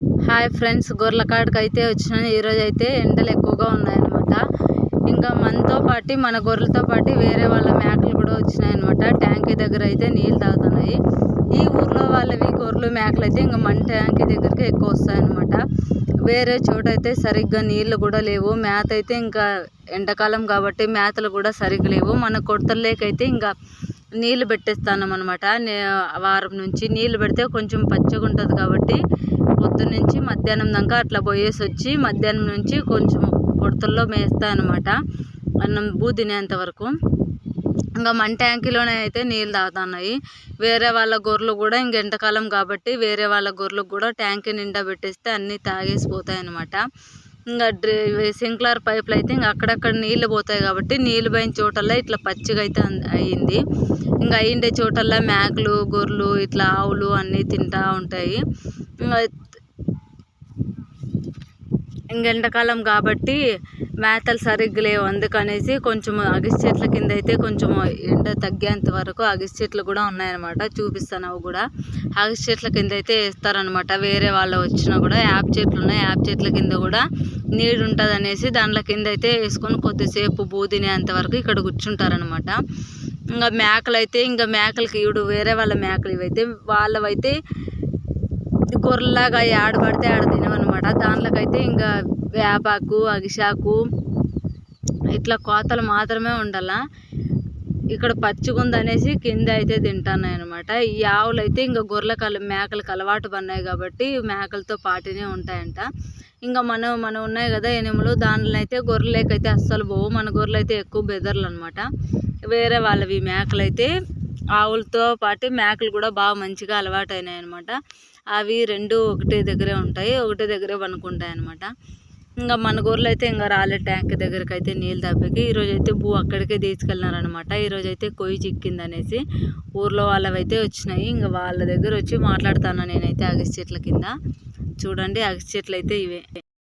Hi friends గొర్రెల కాడికి అయితే వచ్చినాను ఈరోజు అయితే ఎండలు ఎక్కువగా ఉన్నాయన్నమాట. ఇంకా మనతో పాటు మన గొర్రెలతో పాటు వేరే వాళ్ళ మేకలు కూడా వచ్చినాయన్నమాట. ట్యాంకీ దగ్గర అయితే నీళ్ళు తాగుతున్నాయి. ఈ ఊర్లో వాళ్ళవి గొర్రెలు మేకలు అయితే ఇంకా మన ట్యాంకీ దగ్గరికి ఎక్కువ వస్తాయన్నమాట. వేరే చోట అయితే సరిగ్గా నీళ్ళు కూడా లేవు. మేత అయితే ఇంకా ఎండాకాలం కాబట్టి మేతలు కూడా సరిగ్గా లేవు. మన కొడతల్లోకైతే ఇంకా నీళ్ళు పెట్టేస్తాను అనమాట వారం నుంచి నీళ్ళు పెడితే కొంచెం పచ్చగా ఉంటుంది కాబట్టి పొద్దున్న నుంచి మధ్యాహ్నం దాకా అట్లా పోయేసి వచ్చి మధ్యాహ్నం నుంచి కొంచెం కొడతల్లో మేస్తాను అనమాట అన్నం బూ తినేంత వరకు. ఇంకా మన ట్యాంకీలోనే అయితే నీళ్ళు తాగుతున్నాయి. వేరే వాళ్ళ గొర్రెలు కూడా ఇంక ఎండాకాలం కాబట్టి వేరే వాళ్ళ గొర్రెలకు కూడా ట్యాంకీ నిండా పెట్టేస్తే అన్నీ తాగేసిపోతాయి అనమాట ఇంకా స్ప్రింక్లర్ సింక్లర్ పైపులు అయితే ఇంకా అక్కడక్కడ నీళ్ళు పోతాయి కాబట్టి నీళ్ళు పోయిన చోటల్లో ఇట్లా పచ్చిగా అయితే అయింది. ఇంకా అయ్యిండే చోటల్లో మేకలు గొర్రెలు ఇట్లా ఆవులు అన్నీ తింటూ ఉంటాయి. ఇంకా ఎండాకాలం కాబట్టి మేతలు సరిగ్గా లేవు. అందుకనేసి కొంచెం అగిసి చెట్ల కింద అయితే కొంచెం ఎండ తగ్గేంత వరకు అగిసి చెట్లు కూడా ఉన్నాయన్నమాట. చూపిస్తాను అవి కూడా. అగిసి చెట్ల కింద అయితే వేస్తారనమాట వేరే వాళ్ళు వచ్చినా కూడా యాప్ చెట్లు ఉన్నాయి. యాప్ చెట్ల కింద కూడా నీడు ఉంటుంది అనేసి దాంట్లో కింద అయితే వేసుకొని కొద్దిసేపు బూ తినేంత వరకు ఇక్కడ కూర్చుంటారనమాట ఇంకా మేకలు అయితే ఇంకా మేకలకి ఇవిడు వేరే వాళ్ళ మేకలు ఇవైతే వాళ్ళవైతే గొర్రెలాగా ఆడబడితే ఆడ తినమనమాట దాంట్లోకైతే ఇంకా వేపాకు అగిశాకు ఇట్లా కోతలు మాత్రమే ఉండాల. ఇక్కడ పచ్చిగుంది అనేసి కింద అయితే తింటున్నాయి అనమాట ఈ ఆవులు అయితే ఇంకా గొర్రెలకు కల మేకలకు అలవాటు పడినాయి కాబట్టి మేకలతో పాటినే ఉంటాయంట. ఇంకా మనం మనం ఉన్నాయి కదా ఎనిములు దానిలో అయితే గొర్రెలకైతే అస్సలు పోవు. మన గొర్రెలు అయితే ఎక్కువ బెదర్లు అనమాట వేరే వాళ్ళవి మేకలు అయితే ఆవులతో పాటు మేకలు కూడా బాగా మంచిగా అలవాటు అయినాయి అనమాట అవి రెండు ఒకటే దగ్గరే ఉంటాయి ఒకటే దగ్గరే పనుకుంటాయి అనమాట ఇంకా మన గొర్రెలు అయితే ఇంకా రాలే ట్యాంక్ దగ్గరికి అయితే నీళ్ళు తప్పకి. ఈరోజు అయితే భూ అక్కడికే తీసుకెళ్ళినారనమాట ఈరోజు అయితే కొయ్యి చిక్కింది అనేసి ఊర్లో వాళ్ళవైతే వచ్చినాయి. ఇంకా వాళ్ళ దగ్గర వచ్చి మాట్లాడుతాను నేనైతే అగసి చెట్ల కింద. చూడండి అగసి చెట్లు అయితే ఇవే.